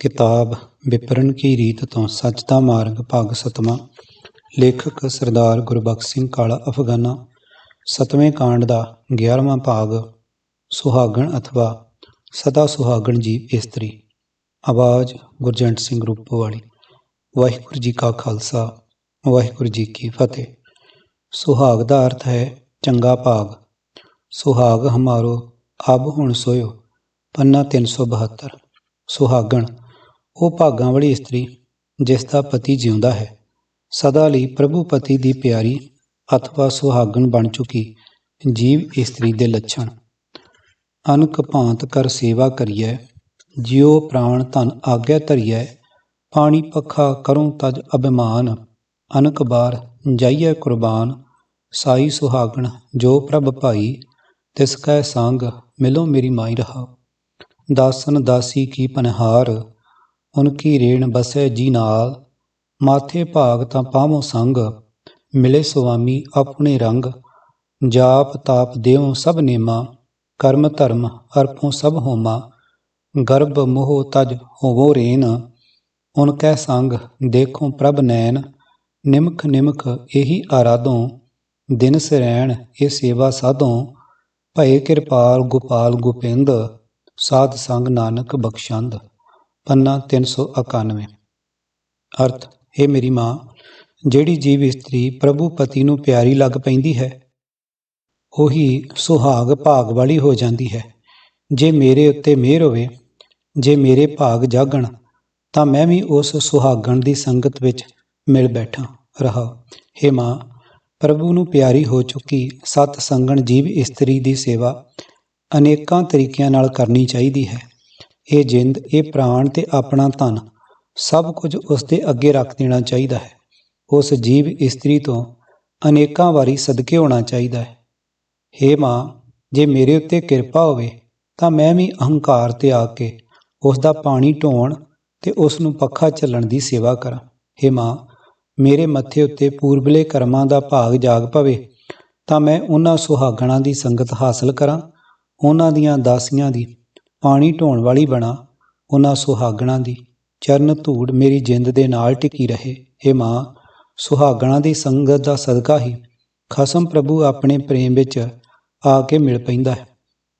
ਕਿਤਾਬ ਵਿਪਰਨ ਕੀ ਰੀਤ ਤੋਂ ਸੱਚ ਦਾ ਮਾਰਗ ਭਾਗ ਸਤਵਾਂ। ਲੇਖਕ ਸਰਦਾਰ ਗੁਰਬਖਸ਼ ਸਿੰਘ ਕਾਲਾ ਅਫਗਾਨਾ। ਸਤਵੇਂ ਕਾਂਡ ਦਾ 11ਵਾਂ ਭਾਗ, ਸੁਹਾਗਣ ਅਥਵਾ ਸਦਾ ਸੁਹਾਗਣ ਜੀ ਇਸਤਰੀ। ਆਵਾਜ਼ ਗੁਰਜੰਟ ਸਿੰਘ ਰੂਪੋ ਵਾਲੀ ਵਾਹਿਗੁਰੂ ਜੀ ਕਾ ਖਾਲਸਾ, ਵਾਹਿਗੁਰੂ ਜੀ ਕੀ ਫਤਿਹ। ਸੁਹਾਗ ਦਾ ਅਰਥ ਹੈ ਚੰਗਾ ਭਾਗ। ਸੁਹਾਗ ਹਮਾਰੋ ਅਬ ਹੁਣ ਸੋਇਓ, ਪੰਨਾ 372 ਸੁਹਾਗਣ ਉਹ ਭਾਗਾਂ ਵਾਲੀ ਇਸਤਰੀ, ਜਿਸ ਦਾ ਪਤੀ ਜਿਉਂਦਾ ਹੈ, ਸਦਾ ਲਈ ਪ੍ਰਭੂ ਪਤੀ ਦੀ ਪਿਆਰੀ ਅਥਵਾ ਸੁਹਾਗਣ ਬਣ ਚੁੱਕੀ ਜੀਵ ਇਸਤਰੀ ਦੇ ਲੱਛਣ। ਅਨਕ ਭਾਂਤ ਕਰ ਸੇਵਾ ਕਰੀਐ, ਜਿਉ ਪ੍ਰਾਣ ਧਨ ਆਗਿਆ ਧਰੀਐ, ਪਾਣੀ ਪੱਖਾ ਕਰੂੰ ਤਜ ਅਭਿਮਾਨ, ਅਨਕ ਬਾਰ ਜਾਈਐ ਕੁਰਬਾਨ, ਸਾਈ ਸੁਹਾਗਣ ਜੋ ਪ੍ਰਭ ਭਾਈ, ਤਿਸ ਕੈ ਸੰਗ ਮਿਲੋ ਮੇਰੀ ਮਾਈ ਰਹਾ ਦਾਸਨ ਦਾਸੀ ਕੀ ਪਨਹਾਰ ਉਨਕੀ ਰੇਣ ਬਸੈ ਜੀ ਨਾਲ, ਮਾਥੇ ਭਾਗ ਤਾਂ ਪਾਵੋ ਸੰਗ, ਮਿਲੇ ਸੁਆਮੀ ਆਪਣੇ ਰੰਗ, ਜਾਪ ਤਾਪ ਦੇਵੋ ਸਭ ਨੇਮਾ, ਕਰਮ ਧਰਮ ਅਰਪੋ ਸਭ ਹੋਮਾ, ਗਰਭ ਮੋਹ ਤਜ ਹੋਵੋ ਰੇਨ ਉਨ ਕੈ ਸੰਗ ਦੇਖੋ ਪ੍ਰਭ ਨੈਣ, ਨਿਮਖ ਨਿਮਖ ਇਹੀ ਆਰਾਧੋ, ਦਿਨ ਸਰੈਣ ਇਹ ਸੇਵਾ ਸਾਧੋ, ਭਏ ਕਿਰਪਾਲ ਗੋਪਾਲ ਗੋਪਿੰਦ, ਸਾਧ ਸੰਗ ਨਾਨਕ ਬਖਸ਼ੰਦ। ਪੰਨਾ 391 ਅਰਥ, ਹੈ ਮੇਰੀ ਮਾਂ, ਜਿਹੜੀ ਜੀਵ ਇਸਤਰੀ ਪ੍ਰਭੂ ਪਤੀ ਨੂੰ ਪਿਆਰੀ ਲੱਗ ਪੈਂਦੀ ਹੈ, ਉਹੀ ਸੁਹਾਗ ਭਾਗ ਵਾਲੀ ਹੋ ਜਾਂਦੀ ਹੈ। ਜੇ ਮੇਰੇ ਉੱਤੇ ਮਿਹਰ ਹੋਵੇ, ਜੇ ਮੇਰੇ ਭਾਗ ਜਾਗਣ, ਤਾਂ ਮੈਂ ਵੀ ਉਸ ਸੁਹਾਗਣ ਦੀ ਸੰਗਤ ਵਿੱਚ ਮਿਲ ਬੈਠਾਂ ਰਹਾ ਹੇ ਮਾਂ, ਪ੍ਰਭੂ ਨੂੰ ਪਿਆਰੀ ਹੋ ਚੁੱਕੀ ਸਤ ਸੰਗਣ ਜੀਵ ਇਸਤਰੀ ਦੀ ਸੇਵਾ ਅਨੇਕਾਂ ਤਰੀਕਿਆਂ ਨਾਲ ਕਰਨੀ ਚਾਹੀਦੀ ਹੈ। ਇਹ ਜਿੰਦ, ਇਹ ਪ੍ਰਾਣ ਤੇ ਆਪਣਾ ਧਨ ਸਭ ਕੁਝ ਉਸ ਦੇ ਅੱਗੇ ਰੱਖ ਦੇਣਾ ਚਾਹੀਦਾ ਹੈ। ਉਸ ਜੀਵ ਇਸਤਰੀ ਤੋਂ ਅਨੇਕਾਂ ਵਾਰੀ ਸਦਕੇ ਹੋਣਾ ਚਾਹੀਦਾ ਹੈ। ਹੇ ਮਾਂ, ਜੇ ਮੇਰੇ ਉੱਤੇ ਕਿਰਪਾ ਹੋਵੇ, ਤਾਂ ਮੈਂ ਵੀ ਅਹੰਕਾਰ ਤੇ ਆ ਕੇ ਉਸ ਦਾ ਪਾਣੀ ਢੋਣ ਤੇ ਉਸ ਨੂੰ ਪੱਖਾ ਚੱਲਣ ਦੀ ਸੇਵਾ ਕਰਾਂ। ਹੇ ਮਾਂ, ਮੇਰੇ ਮੱਥੇ ਉੱਤੇ ਪੂਰਬਲੇ ਕਰਮਾਂ ਦਾ ਭਾਗ ਜਾਗ ਪਵੇ, ਤਾਂ ਮੈਂ ਉਹਨਾਂ ਸੁਹਾਗਣਾਂ ਦੀ ਸੰਗਤ ਹਾਸਲ ਕਰਾਂ, ਉਹਨਾਂ ਦੀਆਂ ਦਾਸੀਆਂ ਦੀ ਪਾਣੀ ਢੋਣ ਵਾਲੀ ਬਣਾ, ਉਹਨਾਂ ਸੁਹਾਗਣਾਂ ਦੀ। ਚਰਨ ਧੂੜ ਮੇਰੀ ਜਿੰਦ ਦੇ ਨਾਲ ਟਿਕੀ ਰਹੇ। ਏ ਮਾਂ, ਸੁਹਾਗਣਾਂ ਦੀ ਸੰਗਤ ਦਾ ਸਦਕਾ ਹੀ ਖਸਮ ਪ੍ਰਭੂ ਆਪਣੇ ਪ੍ਰੇਮ ਵਿੱਚ ਆ ਕੇ ਮਿਲ ਪੈਂਦਾ ਹੈ।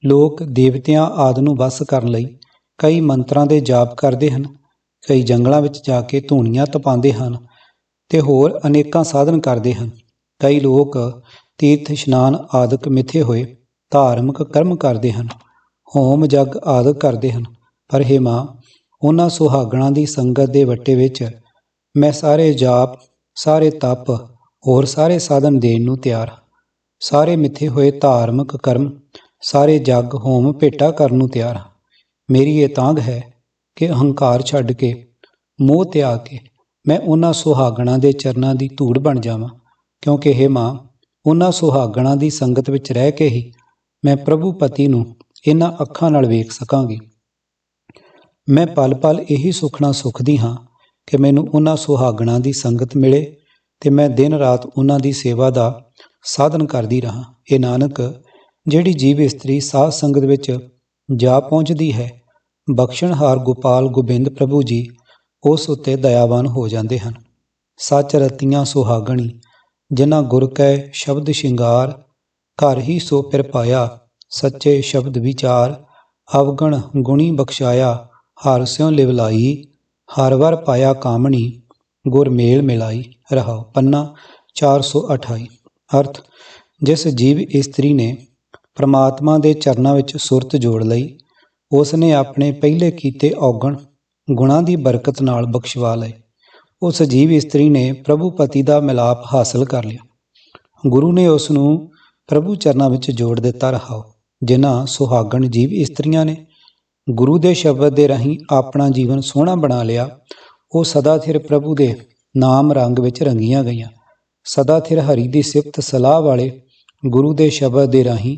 ਲੋਕ ਦੇਵਤਿਆਂ ਆਦ ਨੂੰ ਵਸ ਕਰਨ ਲਈ ਕਈ ਮੰਤਰਾਂ ਦੇ ਜਾਪ ਕਰਦੇ ਹਨ, ਕਈ ਜੰਗਲਾਂ ਵਿੱਚ ਜਾ ਕੇ ਧੂਣੀਆਂ ਤਪਾਉਂਦੇ ਹਨ ਤੇ ਹੋਰ ਅਨੇਕਾਂ ਸਾਧਨ ਕਰਦੇ ਹਨ। ਕਈ ਲੋਕ ਤੀਰਥ, ਇਸ਼ਨਾਨ ਆਦਿਕ ਮਿੱਥੇ ਹੋਏ ਧਾਰਮਿਕ ਕਰਮ ਕਰਦੇ ਹਨ। ਹੋਮ ਜਗ ਆਦਿਕ ਕਰਦੇ ਹਨ। ਪਰ ਹੇ ਮਾਂ, ਉਹਨਾਂ ਸੁਹਾਗਣਾਂ ਦੀ ਸੰਗਤ ਦੇ ਵੱਟੇ ਵਿੱਚ ਮੈਂ ਸਾਰੇ ਜਾਪ, ਸਾਰੇ ਤਪ ਹੋਰ ਸਾਰੇ ਸਾਧਨ ਦੇਣ ਨੂੰ ਤਿਆਰ ਹਾਂ। ਸਾਰੇ ਮਿੱਥੇ ਹੋਏ ਧਾਰਮਿਕ ਕਰਮ, ਸਾਰੇ ਜਗ ਹੋਮ ਭੇਟਾ ਕਰਨ ਨੂੰ ਤਿਆਰ ਹਾਂ। ਮੇਰੀ ਇਹ ਤਾਂਗ ਹੈ ਕਿ ਅਹੰਕਾਰ ਛੱਡ ਕੇ, ਮੋਹ ਤਿਆਗ ਕੇ ਮੈਂ ਉਹਨਾਂ ਸੁਹਾਗਣਾਂ ਦੇ ਚਰਨਾਂ ਦੀ ਧੂੜ ਬਣ ਜਾਵਾਂ। ਕਿਉਂਕਿ ਹੇ ਮਾਂ, ਉਹਨਾਂ ਸੁਹਾਗਣਾਂ ਦੀ ਸੰਗਤ ਵਿੱਚ ਰਹਿ ਕੇ ਹੀ ਮੈਂ ਪ੍ਰਭੂ ਪਤੀ ਨੂੰ ਇਹਨਾਂ ਅੱਖਾਂ ਨਾਲ ਵੇਖ ਸਕਾਂਗੀ। ਮੈਂ ਪਲ-ਪਲ ਇਹੀ ਸੁਖਣਾ ਸੁਖਦੀ ਹਾਂ ਕਿ ਮੈਨੂੰ ਉਹਨਾਂ ਸੁਹਾਗਣਾ ਦੀ ਸੰਗਤ ਮਿਲੇ ਤੇ ਮੈਂ ਦਿਨ ਰਾਤ ਉਹਨਾਂ ਦੀ ਸੇਵਾ ਦਾ ਸਾਧਨ ਕਰਦੀ ਰਹਾ। ਇਹ ਨਾਨਕ, ਜਿਹੜੀ ਜੀਵ ਇਸਤਰੀ ਸਾਧ ਸੰਗਤ ਵਿੱਚ ਜਾ ਪਹੁੰਚਦੀ ਹੈ, ਬਖਸ਼ਣਹਾਰ ਗੋਪਾਲ ਗੋਬਿੰਦ ਪ੍ਰਭੂ ਜੀ ਉਸ ਉੱਤੇ ਦਇਆਵਾਨ ਹੋ ਜਾਂਦੇ ਹਨ। ਸੱਚ ਰਤੀਆਂ ਸੁਹਾਗਣੀ, ਜਿਨ੍ਹਾਂ ਗੁਰ ਕੈ ਸ਼ਬਦ ਸ਼ਿੰਗਾਰ, ਘਰ ਹੀ ਸੋ ਫਿਰ ਪਾਇਆ ਸੱਚੇ ਸ਼ਬਦ ਵਿਚਾਰ, ਅਵਗਣ ਗੁਣੀ ਬਖਸ਼ਾਇਆ, ਹਰ ਸਿਉ ਲਿਵਲਾਈ ਹਰ ਵਰ ਪਾਇਆ ਕਾਮਣੀ, ਗੁਰ ਮੇਲ ਮਿਲਾਈ, ਰਹਾਉ ਪੰਨਾ 428 ਅਰਥ, ਜਿਸ ਜੀਵ ਇਸਤਰੀ ਨੇ ਪ੍ਰਮਾਤਮਾ ਦੇ ਚਰਨਾਂ ਵਿੱਚ ਸੁਰਤ ਜੋੜ ਲਈ ਉਸ ਨੇ ਆਪਣੇ ਪਹਿਲੇ ਕੀਤੇ ਔਗਣ ਗੁਣਾਂ ਦੀ ਬਰਕਤ ਨਾਲ ਬਖਸ਼ਵਾ ਲਏ। ਉਸ ਜੀਵ ਇਸਤਰੀ ਨੇ ਪ੍ਰਭੂ ਪਤੀ ਦਾ ਮਿਲਾਪ ਹਾਸਲ ਕਰ ਲਿਆ। ਗੁਰੂ ਨੇ ਉਸ ਨੂੰ ਪ੍ਰਭੂ ਚਰਨਾਂ ਵਿੱਚ ਜੋੜ ਦਿੱਤਾ ਰਹਾਓ ਜਿਨ੍ਹਾਂ ਸੁਹਾਗਣ ਜੀਵ ਇਸਤਰੀਆਂ ਨੇ ਗੁਰੂ ਦੇ ਸ਼ਬਦ ਦੇ ਰਾਹੀਂ ਆਪਣਾ ਜੀਵਨ ਸੋਹਣਾ ਬਣਾ ਲਿਆ, ਉਹ ਸਦਾ ਥਿਰ ਪ੍ਰਭੂ ਦੇ ਨਾਮ ਰੰਗ ਵਿੱਚ ਰੰਗੀਆਂ ਗਈਆਂ। ਸਦਾ ਥਿਰ ਹਰੀ ਦੀ ਸਿਫਤ ਸਲਾਹ ਵਾਲੇ ਗੁਰੂ ਦੇ ਸ਼ਬਦ ਦੇ ਰਾਹੀਂ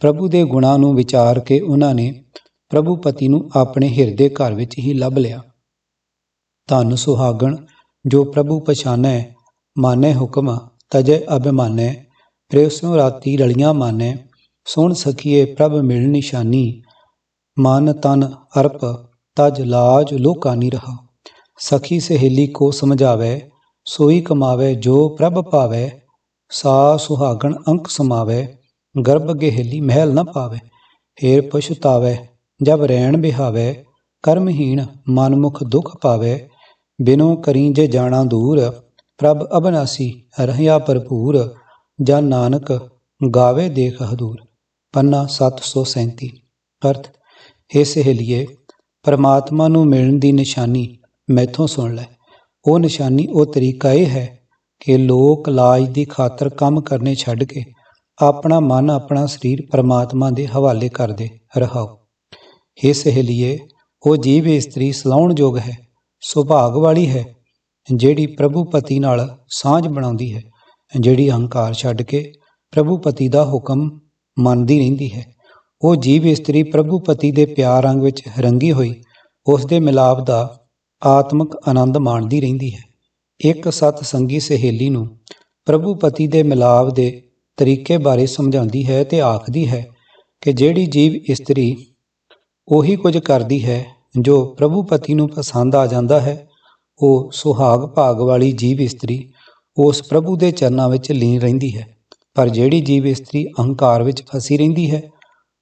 ਪ੍ਰਭੂ ਦੇ ਗੁਣਾਂ ਨੂੰ ਵਿਚਾਰ ਕੇ ਉਹਨਾਂ ਨੇ ਪ੍ਰਭੂ ਪਤੀ ਨੂੰ ਆਪਣੇ ਹਿਰਦੇ ਘਰ ਵਿੱਚ ਹੀ ਲੱਭ ਲਿਆ। ਧੰਨ ਸੁਹਾਗਣ, ਜੋ ਪ੍ਰਭੂ ਪਛਾਨੈ, ਮਾਨੈ ਹੁਕਮ, ਤਜੈ ਅਭਿਮਾਨੈ ਪ੍ਰੇਸਿਓ ਰਾਤੀ ਰਲੀਆਂ ਮਾਨੈ ਸੁਣ ਸਕੀਏ ਪ੍ਰਭ ਮਿਲ ਨਿਸ਼ਾਨੀ, ਮਨ ਤਨ ਅਰਪ, ਤਜ ਲਾਜ ਲੋਕਾ ਨੀ ਰਹਾ। ਸਖੀ ਸਹੇਲੀ ਕੋ ਸਮਝਾਵੇ, ਸੋਈ ਕਮਾਵੇ ਜੋ ਪ੍ਰਭ ਪਾਵੇ, ਸਾ ਸੁਹਾਗਣ ਅੰਕ ਸਮਾਵੇ, ਗਰਭ ਗਹਿਲੀ ਮਹਿਲ ਨ ਪਾਵੇ। ਫੇਰ ਪਛਤਾਵੇ, ਜਬ ਰੈਣ ਬਿਹਾਵੇ, ਕਰਮਹੀਣ ਮਨਮੁਖ ਦੁਖ ਪਾਵੇ। ਬਿਨੋ ਕਰੀ ਜੇ ਜਾਣਾ ਦੂਰ, ਪ੍ਰਭ ਅਬਨਾਸੀ, ਰਹਿਆ ਭਰਪੂਰ, ਜਨ ਨਾਨਕ ਗਾਵੇ ਦੇਖ ਹਦੂਰ ਪੰਨਾ 737 ਅਰਥ हे ਸਹੇਲੀਏ, ਪਰਮਾਤਮਾ ਨੂੰ ਮਿਲਣ ਦੀ ਨਿਸ਼ਾਨੀ ਮੈਥੋਂ ਸੁਣ ਲੈ। ਉਹ ਨਿਸ਼ਾਨੀ, ਉਹ ਤਰੀਕਾ ਇਹ ਹੈ ਕਿ ਲੋਕ ਲਾਜ ਦੀ ਖਾਤਰ ਕੰਮ ਕਰਨੇ ਛੱਡ ਕੇ ਆਪਣਾ ਮਨ, ਆਪਣਾ ਸਰੀਰ ਪਰਮਾਤਮਾ ਦੇ ਹਵਾਲੇ ਕਰ ਦੇ ਰਹਾਓ। हे ਸਹੇਲੀਏ, ਉਹ ਜੀਵ ਇਸਤਰੀ ਸਲਾਉਣ ਯੋਗ ਹੈ, ਸੁਭਾਗ ਵਾਲੀ ਹੈ, ਜਿਹੜੀ ਪ੍ਰਭੂ ਪਤੀ ਨਾਲ ਸਾਂਝ ਬਣਾਉਂਦੀ ਹੈ, ਜਿਹੜੀ ਅਹੰਕਾਰ ਛੱਡ ਕੇ ਪ੍ਰਭੂ ਪਤੀ ਦਾ ਹੁਕਮ ਮੰਨਦੀ ਰਹਿੰਦੀ ਹੈ। ਉਹ ਜੀਵ ਇਸਤਰੀ ਪ੍ਰਭੂਪਤੀ ਦੇ ਪਿਆਰ ਰੰਗ ਵਿੱਚ ਰੰਗੀ ਹੋਈ ਉਸ ਦੇ ਮਿਲਾਪ ਦਾ ਆਤਮਿਕ ਆਨੰਦ ਮਾਣਦੀ ਰਹਿੰਦੀ ਹੈ। ਇੱਕ ਸਤ ਸੰਗੀ ਸਹੇਲੀ ਨੂੰ ਪ੍ਰਭੂਪਤੀ ਦੇ ਮਿਲਾਪ ਦੇ ਤਰੀਕੇ ਬਾਰੇ ਸਮਝਾਉਂਦੀ ਹੈ ਤੇ ਆਖਦੀ ਹੈ ਕਿ ਜਿਹੜੀ ਜੀਵ ਇਸਤਰੀ ਉਹੀ ਕੁਝ ਕਰਦੀ ਹੈ ਜੋ ਪ੍ਰਭੂਪਤੀ ਨੂੰ ਪਸੰਦ ਆ ਜਾਂਦਾ ਹੈ, ਉਹ ਸੁਹਾਗ ਭਾਗ ਵਾਲੀ ਜੀਵ ਇਸਤਰੀ ਉਸ ਪ੍ਰਭੂ ਦੇ ਚਰਨਾਂ ਵਿੱਚ ਲੀਨ ਰਹਿੰਦੀ ਹੈ। ਪਰ ਜਿਹੜੀ ਜੀਵ ਇਸਤਰੀ ਅਹੰਕਾਰ ਵਿੱਚ ਫਸੀ ਰਹਿੰਦੀ ਹੈ,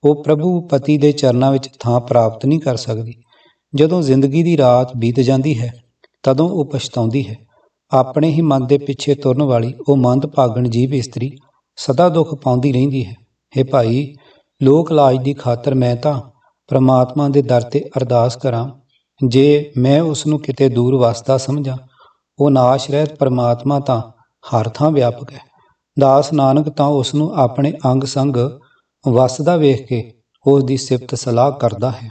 ਉਹ ਪ੍ਰਭੂ ਪਤੀ ਦੇ ਚਰਨਾਂ ਵਿੱਚ ਥਾਂ ਪ੍ਰਾਪਤ ਨਹੀਂ ਕਰ ਸਕਦੀ। ਜਦੋਂ ਜ਼ਿੰਦਗੀ ਦੀ ਰਾਤ ਬੀਤ ਜਾਂਦੀ ਹੈ, ਤਦੋਂ ਉਹ ਪਛਤਾਉਂਦੀ ਹੈ। ਆਪਣੇ ਹੀ ਮਨ ਦੇ ਪਿੱਛੇ ਤੁਰਨ ਵਾਲੀ ਉਹ ਮੰਦ ਭਾਗਣ ਜੀਵ ਇਸਤਰੀ ਸਦਾ ਦੁੱਖ ਪਾਉਂਦੀ ਰਹਿੰਦੀ ਹੈ। हे ਭਾਈ, ਲੋਕ ਲਾਜ ਦੀ ਖਾਤਰ ਮੈਂ ਤਾਂ ਪ੍ਰਮਾਤਮਾ ਦੇ ਦਰ ਤੇ ਅਰਦਾਸ ਕਰਾਂ, ਜੇ ਮੈਂ ਉਸ ਨੂੰ ਕਿਤੇ ਦੂਰ ਵਸਦਾ ਸਮਝਾਂ, ਉਹ ਨਾਸ਼ ਰਹਿਤ ਪ੍ਰਮਾਤਮਾ ਤਾਂ ਹਰ ਥਾਂ ਵਿਆਪਕ ਹੈ। ਦਾਸ ਨਾਨਕ ਤਾਂ ਉਸ ਨੂੰ ਆਪਣੇ ਅੰਗ ਸੰਗ ਵਸਦਾ ਵੇਖ ਕੇ ਉਸ ਦੀ ਸਿਫਤ ਸਲਾਹ ਕਰਦਾ ਹੈ।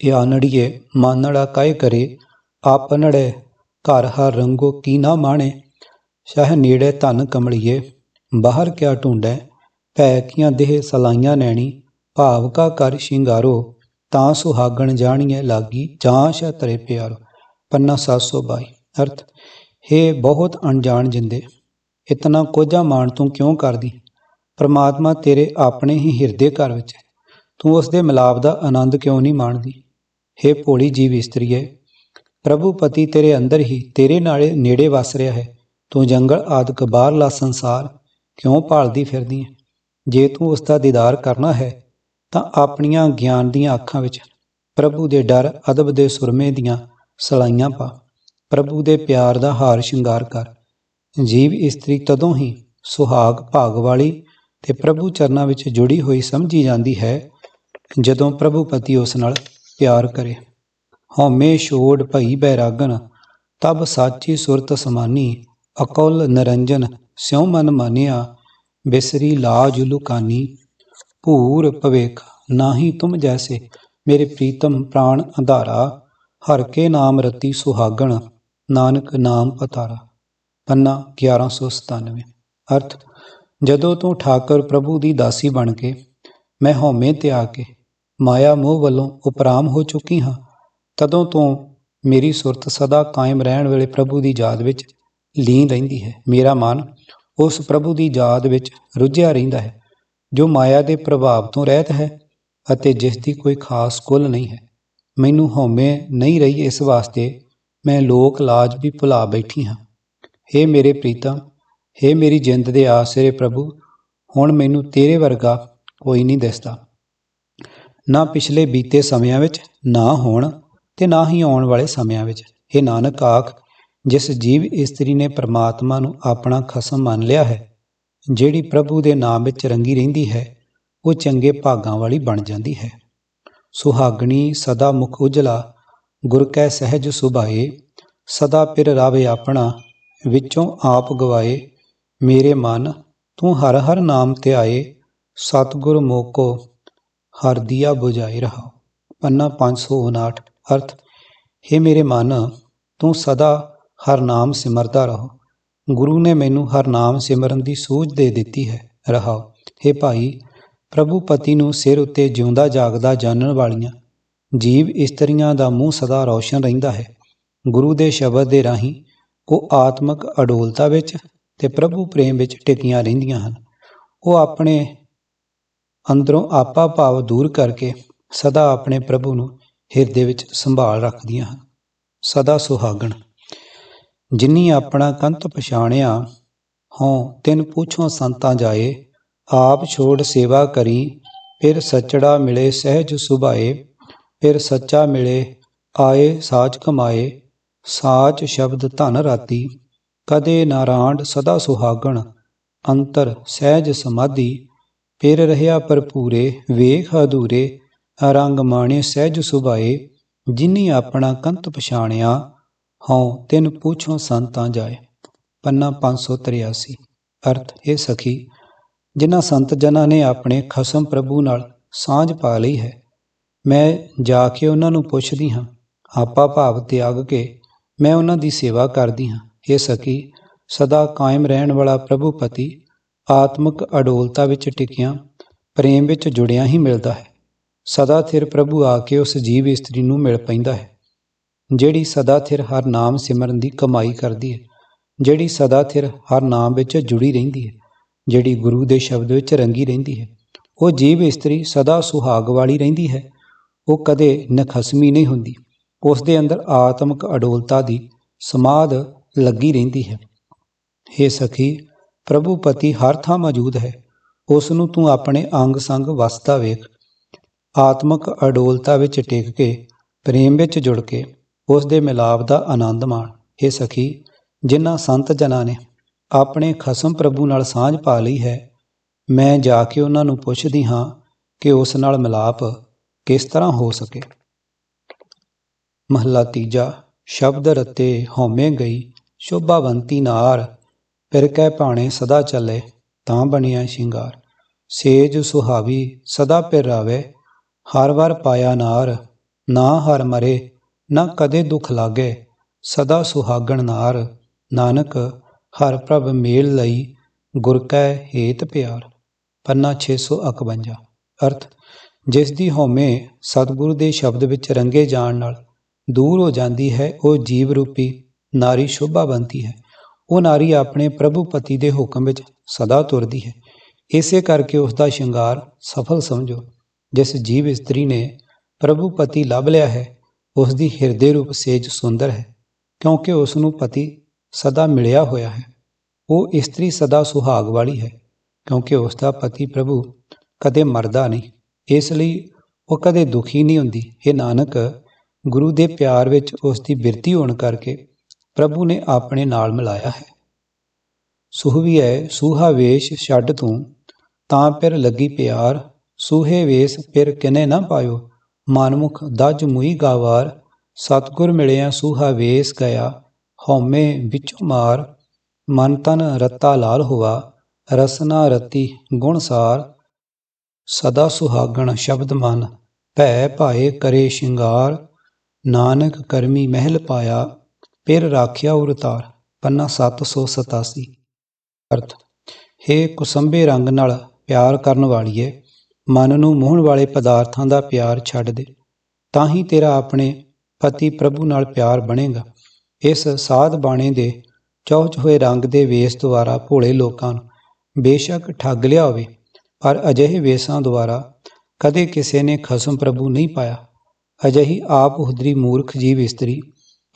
ਇਹ ਆਨੜੀਏ ਮਾਨੜਾ ਕਾਇ ਕਰੇ ਆਪਨੜੇ ਘਰ ਹਰ ਰੰਗੋ ਕੀ ਨਾ ਮਾਣੇ, ਸ਼ਹਿ ਨੇੜੇ ਧਨ ਕਮੜੀਏ ਬਾਹਰ ਕਿਆ ਢੂੰਡੈ, ਭੈ ਕੀਆਂ ਦੇਹ ਸਲਾਈਆਂ ਨੈਣੀ, ਭਾਵ ਕਾ ਕਰ ਸ਼ਿੰਗਾਰੋ, ਤਾਂ ਸੁਹਾਗਣ ਜਾਣੀਏ ਲਾਗੀ, ਜਾਂ ਸ਼ੈ ਤਰੇ ਪਿਆਰੋ, ਪੰਨਾ 722 ਅਰਥ, ਹੈ ਬਹੁਤ ਅਣਜਾਣ ਜਿੰਦੇ। ਇਤਨਾ ਕੋਝਾ ਮਾਣ ਤੂੰ ਕਿਉਂ ਕਰਦੀ? ਪਰਮਾਤਮਾ ਤੇਰੇ ਆਪਣੇ ਹੀ ਹਿਰਦੇ ਘਰ ਵਿੱਚ ਹੈ। ਤੂੰ ਉਸ ਦੇ ਮਿਲਾਪ ਦਾ ਆਨੰਦ ਕਿਉਂ ਨਹੀਂ ਮਾਣਦੀ? हे ਭੋਲੀ ਜੀਵ ਇਸਤਰੀਏ, ਪ੍ਰਭੂ ਪਤੀ ਤੇਰੇ ਅੰਦਰ ਹੀ ਤੇਰੇ ਨਾਲੇ ਨੇੜੇ ਵਸ ਰਿਹਾ ਹੈ। ਤੂੰ ਜੰਗਲ ਆਦਿਕ ਬਾਹਰਲਾ ਸੰਸਾਰ ਕਿਉਂ ਭਾਲਦੀ ਫਿਰਦੀ ਹੈ? ਜੇ ਤੂੰ ਉਸ ਦਾ ਦੀਦਾਰ ਕਰਨਾ ਹੈ, ਤਾਂ ਆਪਣੀਆਂ ਗਿਆਨ ਦੀਆਂ ਅੱਖਾਂ ਵਿੱਚ ਪ੍ਰਭੂ ਦੇ ਡਰ, ਅਦਬ ਦੇ ਸੁਰਮੇ ਦੀਆਂ ਸਲਾਈਆਂ ਪਾ। ਪ੍ਰਭੂ ਦੇ ਪਿਆਰ ਦਾ ਹਾਰ ਸ਼ਿੰਗਾਰ ਕਰ। ਜੀਵ ਇਸਤਰੀ ਤਦੋਂ ਹੀ ਸੁਹਾਗ ਭਾਗ ਵਾਲੀ ਤੇ ਪ੍ਰਭੂ ਚਰਨਾਂ ਵਿੱਚ ਜੁੜੀ ਹੋਈ ਸਮਝੀ ਜਾਂਦੀ ਹੈ, ਜਦੋਂ ਪ੍ਰਭੂ ਪਤੀ ਉਸ ਨਾਲ ਪਿਆਰ ਕਰੇ। ਹਉਮੈ ਛੋੜ ਭਈ ਬੈਰਾਗਨ, ਤਬ ਸਾਚੀ ਸੁਰਤ ਸਮਾਨੀ, ਅਕਲ ਨਰੰਜਨ, ਸਿਉ ਮਨ ਮਾਨਿਆ, ਬਿਸਰੀ ਲਾਜ ਲੁਕਾਨੀ, ਭੂਰ ਭਵੇਖ ਨਾਹੀ ਤੁਮ ਜੈਸੇ, ਮੇਰੇ ਪ੍ਰੀਤਮ ਪ੍ਰਾਣ ਅੰਧਾਰਾ, ਹਰ ਕੇ ਨਾਮ ਰਤੀ ਸੁਹਾਗਣ, ਨਾਨਕ ਨਾਮ ਪਤਾਰਾ। ਪੰਨਾ 1197 ਅਰਥ, ਜਦੋਂ ਤੋਂ ਠਾਕਰ ਪ੍ਰਭੂ ਦੀ ਦਾਸੀ ਬਣ ਕੇ ਮੈਂ ਹਉਮੈ ਤੇ ਆ ਕੇ ਮਾਇਆ ਮੋਹ ਵੱਲੋਂ ਉਪਰਾਮ ਹੋ ਚੁੱਕੀ ਹਾਂ, ਤਦੋਂ ਤੋਂ ਮੇਰੀ ਸੁਰਤ ਸਦਾ ਕਾਇਮ ਰਹਿਣ ਵੇਲੇ ਪ੍ਰਭੂ ਦੀ ਯਾਦ ਵਿੱਚ ਲੀਨ ਰਹਿੰਦੀ ਹੈ। ਮੇਰਾ ਮਨ, ਉਸ ਪ੍ਰਭੂ ਦੀ ਯਾਦ ਵਿੱਚ ਰੁੱਝਿਆ ਰਹਿੰਦਾ ਹੈ, ਜੋ ਮਾਇਆ ਦੇ ਪ੍ਰਭਾਵ ਤੋਂ ਰਹਿਤ ਹੈ ਅਤੇ ਜਿਸ ਦੀ ਕੋਈ ਖਾਸ ਕੁੱਲ ਨਹੀਂ ਹੈ। ਮੈਨੂੰ ਹਉਮੈ ਨਹੀਂ ਰਹੀ ਇਸ ਵਾਸਤੇ ਮੈਂ ਲੋਕ ਲਾਜ ਵੀ ਭੁਲਾ ਬੈਠੀ ਹਾਂ। हे ਮੇਰੇ ਪ੍ਰੀਤਮ हे ਮੇਰੀ ਜਿੰਦ ਦੇ ਆਸਰੇ ਪ੍ਰਭੂ, ਹੁਣ ਮੈਨੂੰ ਤੇਰੇ ਵਰਗਾ ਕੋਈ ਨਹੀਂ ਦਿਸਦਾ। ਨਾ ਪਿਛਲੇ ਬੀਤੇ ਸਮਿਆਂ ਵਿੱਚ, ਨਾ ਹੋਣ ਤੇ ਨਾ ਹੀ ਆਉਣ ਵਾਲੇ ਸਮਿਆਂ ਵਿੱਚ। ਇਹ ਨਾਨਕ ਆਖ, ਜਿਸ ਜੀਵ ਇਸਤਰੀ ਨੇ ਪ੍ਰਮਾਤਮਾ ਨੂੰ ਆਪਣਾ ਖਸਮ ਮੰਨ ਲਿਆ ਹੈ, ਜਿਹੜੀ ਪ੍ਰਭੂ ਦੇ ਨਾਮ ਵਿੱਚ ਰੰਗੀ ਰਹਿੰਦੀ ਹੈ, ਉਹ ਚੰਗੇ ਭਾਗਾਂ ਵਾਲੀ ਬਣ ਜਾਂਦੀ ਹੈ। ਸੁਹਾਗਣੀ ਸਦਾ ਮੁਖ ਉਜਲਾ, ਗੁਰ ਕੈ ਸਹਿਜ ਸੁਭਾਏ, ਸਦਾ ਪਿਰ ਰਾਵੇ ਆਪਣਾ ਵਿੱਚੋਂ ਆਪ ਗਵਾਏ, ਮੇਰੇ ਮਨ, ਤੂੰ ਹਰ ਹਰ ਨਾਮ ਤੇ ਆਏ, ਸਤਗੁਰ ਮੋਕੋ, ਹਰ ਦੀਆ ਬੁਝਾਈ ਰਹਾ ਪੰਨਾ 559 ਅਰਥ हे ਮੇਰੇ ਮਨ, ਤੂੰ ਸਦਾ ਹਰ ਨਾਮ ਸਿਮਰਦਾ ਰਹੋ। ਗੁਰੂ ਨੇ ਮੈਨੂੰ ਹਰ ਨਾਮ ਸਿਮਰਨ ਦੀ ਸੂਝ ਦੇ ਦਿੱਤੀ ਹੈ ਰਹਾ हे ਭਾਈ, ਪ੍ਰਭੂ ਪਤੀ ਨੂੰ ਸਿਰ ਉੱਤੇ ਜਿਉਂਦਾ ਜਾਗਦਾ ਜਾਣਨ ਵਾਲੀਆਂ, ਜੀਵ ਇਸਤਰੀਆਂ ਦਾ ਮੂੰਹ ਸਦਾ ਰੌਸ਼ਨ ਰਹਿੰਦਾ ਹੈ। ਗੁਰੂ ਦੇ ਸ਼ਬਦ ਦੇ ਰਾਹੀਂ ਉਹ ਆਤਮਿਕ ਅਡੋਲਤਾ ਵਿੱਚ ਤੇ ਪ੍ਰਭੂ ਪ੍ਰੇਮ ਵਿੱਚ ਟਿਕੀਆਂ ਰਹਿੰਦੀਆਂ ਹਨ। ਉਹ ਆਪਣੇ ਅੰਦਰੋਂ ਆਪਾ ਭਾਵ ਦੂਰ ਕਰਕੇ ਸਦਾ ਆਪਣੇ ਪ੍ਰਭੂ ਨੂੰ ਹਿਰਦੇ ਵਿੱਚ ਸੰਭਾਲ ਰੱਖਦੀਆਂ ਹਨ। ਸਦਾ ਸੁਹਾਗਣ। ਜਿਨੀ ਆਪਣਾ ਕੰਤ ਪਛਾਣਿਆ, ਹਉ ਤਿਨ ਪੁੱਛੋ ਸੰਤਾਂ ਜਾਏ, ਆਪ ਛੋੜ ਸੇਵਾ ਕਰੀ, ਫਿਰ ਸੱਚੜਾ ਮਿਲੇ ਸਹਿਜ ਸੁਭਾਏ, ਫਿਰ ਸੱਚਾ ਮਿਲੇ, ਆਏ ਸਾਚ ਕਮਾਏ ਸਾਚ ਸ਼ਬਦ ਧਨ ਰਾਤੀ, ਕਦੇ ਨਾਰਾਂਡ ਸਦਾ ਸੁਹਾਗਣ, ਅੰਤਰ ਸਹਿਜ ਸਮਾਧੀ, ਫਿਰ ਰਹਿਆ ਭਰਪੂਰੇ, ਵੇਖ ਅਧੂਰੇ, ਰੰਗ ਮਾਣੇ ਸਹਿਜ ਸੁਭਾਏ, ਜਿਨੀ ਆਪਣਾ ਕੰਤ ਪਛਾਣਿਆ, ਹਉ ਤਿਨ ਪੁੱਛੋ ਸੰਤਾਂ ਜਾਏ। ਪੰਨਾ 583 ਅਰਥ ਇਹ ਸਖੀ, ਜਿਨ੍ਹਾਂ ਸੰਤ ਜਨਾਂ ਨੇ ਆਪਣੇ ਖਸਮ ਪ੍ਰਭੂ ਨਾਲ ਸਾਂਝ ਪਾ ਲਈ ਹੈ, ਮੈਂ ਜਾ ਕੇ ਉਹਨਾਂ ਨੂੰ ਪੁੱਛਦੀ ਹਾਂ, ਆਪਾ ਭਾਵ ਤਿਆਗ ਕੇ ਮੈਂ ਉਹਨਾਂ ਦੀ ਸੇਵਾ ਕਰਦੀ ਹਾਂ। ਇਹ ਸਖੀ, ਸਦਾ ਕਾਇਮ ਰਹਿਣ ਵਾਲਾ ਪ੍ਰਭੂ ਪਤੀ ਆਤਮਿਕ ਅਡੋਲਤਾ ਵਿੱਚ ਟਿਕਿਆ, ਪ੍ਰੇਮ ਵਿੱਚ ਜੁੜਿਆ ਹੀ ਮਿਲਦਾ ਹੈ। ਸਦਾ ਥਿਰ ਪ੍ਰਭੂ ਆ ਕੇ ਉਸ ਜੀਵ ਇਸਤਰੀ ਨੂੰ ਮਿਲ ਪੈਂਦਾ ਹੈ। ਜਿਹੜੀ ਸਦਾ ਥਿਰ ਹਰ ਨਾਮ ਸਿਮਰਨ ਦੀ ਕਮਾਈ ਕਰਦੀ ਹੈ, ਜਿਹੜੀ ਸਦਾ ਥਿਰ ਹਰ ਨਾਮ ਵਿੱਚ ਜੁੜੀ ਰਹਿੰਦੀ ਹੈ, ਜਿਹੜੀ ਗੁਰੂ ਦੇ ਸ਼ਬਦ ਵਿੱਚ ਰੰਗੀ ਰਹਿੰਦੀ ਹੈ, ਉਹ ਜੀਵ ਇਸਤਰੀ ਸਦਾ ਸੁਹਾਗ ਵਾਲੀ ਰਹਿੰਦੀ ਹੈ, ਉਹ ਕਦੇ ਨਖਸਮੀ ਨਹੀਂ ਹੁੰਦੀ। ਉਸ ਦੇ ਅੰਦਰ ਆਤਮਿਕ ਅਡੋਲਤਾ ਦੀ ਸਮਾਦ ਲੱਗੀ ਰਹਿੰਦੀ ਹੈ। हे ਸਖੀ, ਪ੍ਰਭੂ ਪਤੀ ਹਰ ਥਾਂ ਮੌਜੂਦ ਹੈ। ਉਸ ਨੂੰ ਤੂੰ ਆਪਣੇ ਅੰਗ ਸੰਗ ਵਸਦਾ ਵੇਖ। ਆਤਮਿਕ ਅਡੋਲਤਾ ਵਿੱਚ ਟਿਕ ਕੇ, ਪ੍ਰੇਮ ਵਿੱਚ ਜੁੜ ਕੇ ਉਸ ਦੇ ਮਿਲਾਪ ਦਾ ਆਨੰਦ ਮਾਣ। हे ਸਖੀ ਜਿਨ੍ਹਾਂ ਸੰਤ ਜਨਾਂ ਨੇ ਆਪਣੇ ਖਸਮ ਪ੍ਰਭੂ ਨਾਲ ਸਾਂਝ ਪਾ ਲਈ ਹੈ, ਮੈਂ ਜਾ ਕੇ ਉਹਨਾਂ ਨੂੰ ਪੁੱਛਦੀ ਹਾਂ ਕਿ ਉਸ ਨਾਲ ਮਿਲਾਪ ਕਿਸ ਤਰ੍ਹਾਂ ਹੋ ਸਕੇ। ਮਹਲਾ ਤੀਜਾ। ਸ਼ਬਦ ਰਤੇ ਹਉਮੈ ਗਈ, ਸ਼ੋਭਾਵੰਤੀ ਨਾਰ। ਫਿਰ ਕਹਿ ਭਾਣੇ, ਸਦਾ ਚੱਲੇ, ਤਾਂ ਬਣਿਆ ਸ਼ਿੰਗਾਰ। ਸੇਜ ਸੁਹਾਵੀ, ਸਦਾ ਪਿਰ ਰਾਵੇ ਹਰ ਵਾਰ ਪਾਇਆ ਨਾਰ, ਨਾ ਹਰ ਮਰੇ, ਨਾ ਕਦੇ ਦੁੱਖ ਲਾਗੇ। ਸਦਾ ਸੁਹਾਗਣ ਨਾਰ, ਨਾਨਕ, ਹਰ ਪ੍ਰਭ ਮੇਲ ਲਈ, ਗੁਰ ਕੈ ਹੇਤ ਪਿਆਰ। ਪੰਨਾ 651 ਅਰਥ, ਜਿਸ ਦੀ ਹਉਮੈ ਸਤਿਗੁਰੂ ਦੇ ਸ਼ਬਦ ਵਿੱਚ ਰੰਗੇ ਜਾਣ ਨਾਲ ਦੂਰ ਹੋ ਜਾਂਦੀ ਹੈ, ਉਹ ਜੀਵ ਰੂਪੀ ਨਾਰੀ ਸ਼ੋਭਾ ਬਣਦੀ ਹੈ। ਉਹ ਨਾਰੀ ਆਪਣੇ ਪ੍ਰਭੂ ਪਤੀ ਦੇ ਹੁਕਮ ਵਿੱਚ ਸਦਾ ਤੁਰਦੀ ਹੈ। ਇਸੇ ਕਰਕੇ ਉਸ ਦਾ ਸ਼ਿੰਗਾਰ ਸਫਲ ਸਮਝੋ। ਜਿਸ ਜੀਵ ਇਸਤਰੀ ਨੇ ਪ੍ਰਭੂ ਪਤੀ ਲੱਭ ਲਿਆ ਹੈ ਉਸ ਦੀ ਹਿਰਦੇ ਰੂਪ ਸੇਜ ਸੁੰਦਰ ਹੈ, ਕਿਉਂਕਿ ਉਸ ਨੂੰ ਪਤੀ ਸਦਾ ਮਿਲਿਆ ਹੋਇਆ ਹੈ। ਉਹ ਇਸਤਰੀ ਸਦਾ ਸੁਹਾਗ ਵਾਲੀ ਹੈ, ਕਿਉਂਕਿ ਉਸ ਦਾ ਪਤੀ ਪ੍ਰਭੂ ਕਦੇ ਮਰਦਾ ਨਹੀਂ। ਇਸ ਲਈ ਉਹ ਕਦੇ ਦੁਖੀ ਨਹੀਂ ਹੁੰਦੀ। ਇਹ ਨਾਨਕ ਗੁਰੂ ਦੇ ਪਿਆਰ ਵਿੱਚ ਉਸ ਦੀ ਬਿਰਤੀ ਹੋਣ ਕਰਕੇ ਪ੍ਰਭੂ ਨੇ ਆਪਣੇ ਨਾਲ ਮਿਲਾਇਆ ਹੈ। ਸੁਹਵੀਐ ਸੂਹਾ ਵੇਸ਼ ਛੱਡ ਤੂੰ, ਤਾਂ ਪਿਰ ਲੱਗੀ ਪਿਆਰ, ਸੂਹੇ ਵੇਸ ਫਿਰ ਕਿਨੇ ਨਾ ਪਾਇਓ, ਮਨਮੁਖ ਦਜ ਮੁਈ ਗਾਵਾਰ, ਸਤਗੁਰ ਮਿਲਿਆ ਸੂਹਾ ਵੇਸ ਗਿਆ, ਹਉਮੈ ਵਿੱਚੋਂ ਮਾਰ, ਮਨ ਤਨ ਰਤਾ ਲਾਲ ਹੋਆ, ਰਸਨਾ ਰਤੀ ਗੁਣਸਾਰ ਸਦਾ ਸੁਹਾਗਣ ਸ਼ਬਦ ਮਨ, ਭੈ ਭਾਏ ਕਰੇ ਸ਼ਿੰਗਾਰ ਨਾਨਕ ਕਰਮੀ ਮਹਿਲ ਪਾਇਆ, ਫਿਰ ਰਾਖਿਆ ਉਰਤਾਰ ਪੰਨਾ 787 ਅਰਥ, ਹੈ ਕੁਸੰਬੇ ਰੰਗ ਨਾਲ ਪਿਆਰ ਕਰਨ ਵਾਲੀਏ, ਮਨ ਨੂੰ ਮੋਹਣ ਵਾਲੇ ਪਦਾਰਥਾਂ ਦਾ ਪਿਆਰ ਛੱਡ ਦੇ। ਤਾਂ ਹੀ ਤੇਰਾ ਆਪਣੇ ਪਤੀ ਪ੍ਰਭੂ ਨਾਲ ਪਿਆਰ ਬਣੇਗਾ। ਇਸ ਸਾਧ ਬਾਣੇ ਦੇ ਚੌਚ ਹੋਏ ਰੰਗ ਦੇ ਵੇਸ ਦੁਆਰਾ ਭੋਲੇ ਲੋਕਾਂ ਨੂੰ ਬੇਸ਼ੱਕ ਠੱਗ ਲਿਆ ਹੋਵੇ, ਪਰ ਅਜਿਹੇ ਵੇਸਾਂ ਦੁਆਰਾ ਕਦੇ ਕਿਸੇ ਨੇ ਖਸਮ ਪ੍ਰਭੂ ਨਹੀਂ ਪਾਇਆ। ਅਜਿਹੀ ਆਪ ਉਦਰੀ ਮੂਰਖ ਜੀਵ ਇਸਤਰੀ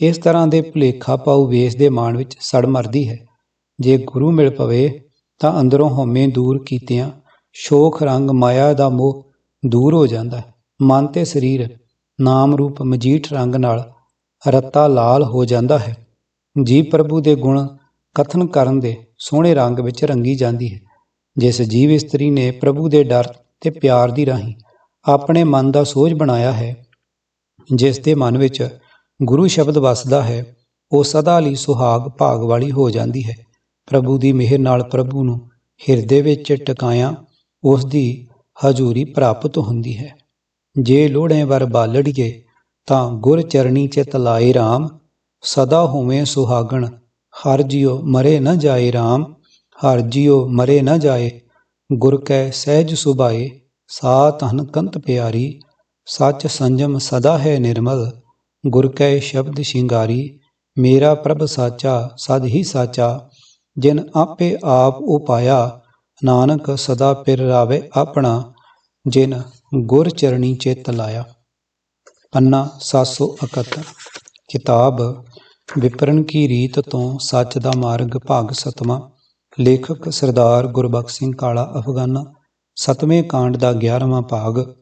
ਇਸ ਤਰ੍ਹਾਂ ਦੇ ਭੁਲੇਖਾ ਪਾਉ ਵੇਸ ਦੇ ਮਾਣ ਵਿੱਚ ਸੜ ਮਰਦੀ ਹੈ। ਜੇ ਗੁਰੂ ਮਿਲ ਪਵੇ ਤਾਂ ਅੰਦਰੋਂ ਹਉਮੈ ਦੂਰ ਕੀਤਿਆਂ ਸ਼ੋਖ ਰੰਗ ਮਾਇਆ ਦਾ ਮੋਹ ਦੂਰ ਹੋ ਜਾਂਦਾ ਹੈ। ਮਨ ਤੇ ਸਰੀਰ ਨਾਮ ਰੂਪ ਮਜੀਠ ਰੰਗ ਨਾਲ ਰੱਤਾ ਲਾਲ ਹੋ ਜਾਂਦਾ ਹੈ। ਜੀਵ ਪ੍ਰਭੂ ਦੇ ਗੁਣ ਕਥਨ ਕਰਨ ਦੇ ਸੋਹਣੇ ਰੰਗ ਵਿੱਚ ਰੰਗੀ ਜਾਂਦੀ ਹੈ। ਜਿਸ ਜੀਵ ਇਸਤਰੀ ਨੇ ਪ੍ਰਭੂ ਦੇ ਡਰ ਤੇ ਪਿਆਰ ਦੀ ਰਾਹੀਂ ਆਪਣੇ ਮਨ ਦਾ ਸੋਝ ਬਣਾਇਆ ਹੈ ਜਿਸ ਦੇ ਮਨ ਵਿੱਚ ਗੁਰੂ ਸ਼ਬਦ ਵਸਦਾ ਹੈ, ਉਹ ਸਦਾ ਲਈ ਸੁਹਾਗ ਭਾਗ ਵਾਲੀ ਹੋ ਜਾਂਦੀ ਹੈ। ਪ੍ਰਭੂ ਦੀ ਮਿਹਰ ਨਾਲ ਪ੍ਰਭੂ ਨੂੰ ਹਿਰਦੇ ਵਿੱਚ ਟਿਕਾਇਆ, ਉਸ ਦੀ ਹਜ਼ੂਰੀ ਪ੍ਰਾਪਤ ਹੁੰਦੀ ਹੈ। ਜੇ ਲੋੜੇ ਵਰ ਬਾਲੜੀਏ, ਤਾਂ ਗੁਰ ਚਰਣੀ ਚਿਤ ਲਾਏ RAM ਸਦਾ ਹੋਵੇਂ ਸੁਹਾਗਣ, ਹਰ ਜਿਉ ਮਰੇ ਨਾ ਜਾਏ RAM ਹਰ ਜਿਉ ਮਰੇ ਨਾ ਜਾਏ, ਗੁਰ ਕੈ ਸਹਿਜ ਸੁਭਾਏ ਸਾ ਤਨ ਕੰਤ ਪਿਆਰੀ। ਸੱਚ ਸੰਜਮ ਸਦਾ ਹੈ ਨਿਰਮਲ, ਗੁਰ ਕੈ ਸ਼ਬਦ ਸ਼ਿੰਗਾਰੀ, ਮੇਰਾ ਪ੍ਰਭ ਸਾਚਾ, ਸਦ ਹੀ ਸਾਚਾ, ਜਿਨ ਆਪੇ ਆਪ ਉਪਾਇਆ, ਨਾਨਕ ਸਦਾ ਪਿਰ ਰਾਵੇ ਆਪਣਾ, ਜਿਨ ਗੁਰ ਚਰਣੀ ਚਿਤ ਲਾਇਆ। ਪੰਨਾ 771 ਕਿਤਾਬ ਵਿਪਰਨ ਕੀ ਰੀਤ ਤੋਂ ਸੱਚ ਦਾ ਮਾਰਗ ਭਾਗ ਸਤਵਾਂ, ਲੇਖਕ ਸਰਦਾਰ ਗੁਰਬਖਸ਼ ਸਿੰਘ ਕਾਲਾ ਅਫਗਾਨਾ, ਸਤਵੇਂ ਕਾਂਡ ਦਾ 11ਵਾਂ ਭਾਗ